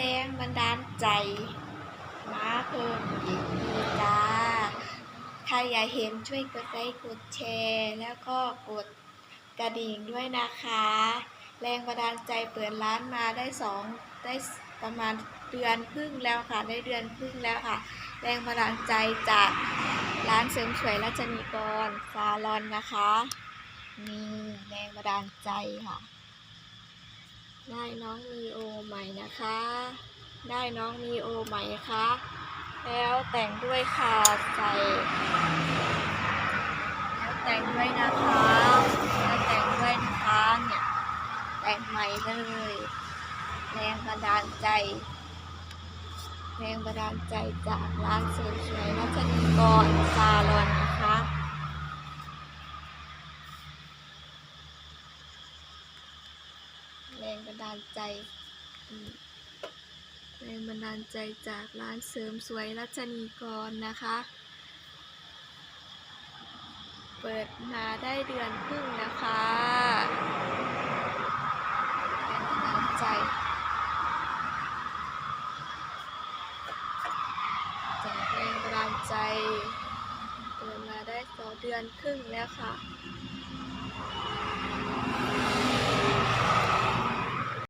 แรงบันดาลใจ มาเพิ่มอีกดีจ้าถ้าอยากเห็นช่วยกดไลค์กดแชร์ แล้วก็กดกระดิ่งด้วยนะคะ แรงบันดาลใจเปิดร้านมาได้สองได้ประมาณเดือนครึ่งแล้วค่ะ ได้เดือนครึ่งแล้วค่ะ แรงบันดาลใจจากร้านเสริมสวยรัชนีกรซาลอนนะคะนี่แรงบันดาลใจค่ะ ได้น้องมีโอใหม่นะคะ ได้น้องมีโอใหม่ค่ะแล้วแต่งด้วยค่ะใส่แล้วแต่งด้วยนะคะแล้วแต่งด้วยนะคะเนี่ยแต่งใหม่เลยแรงบันดาลใจแรงบันดาลใจจากร้านเสริมสวยรัชนีกรซาลอนนะคะ แรงบันดาลใจแรงบันดาลใจจากร้านเสริมสวยรัชนีกรนะคะ เปิดมาได้เดือนครึ่งแล้วค่ะแรงบันดาลใจจากแรงบันดาลใจ เปิดมาได้สองเดือนครึ่งแล้วค่ะ